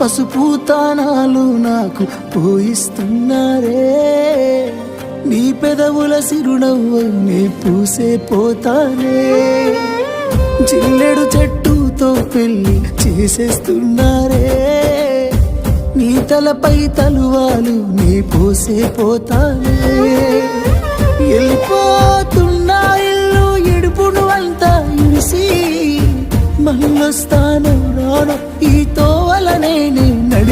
పసుపు తానాలు నాకు పోయిస్తున్నారే. నీ పెదవుల సిరునవ్వు నే పూసే పోతానే. జిల్లెడు చెట్టుతో పెళ్ళి చేసేస్తున్నారే. నీ తలపై తలువాలు నీ పోసే పోతానే. వెళ్ళిపోతున్నా ఇల్లు ఎడుపును అంతా ఇడిసి మళ్ళొస్తాను రాను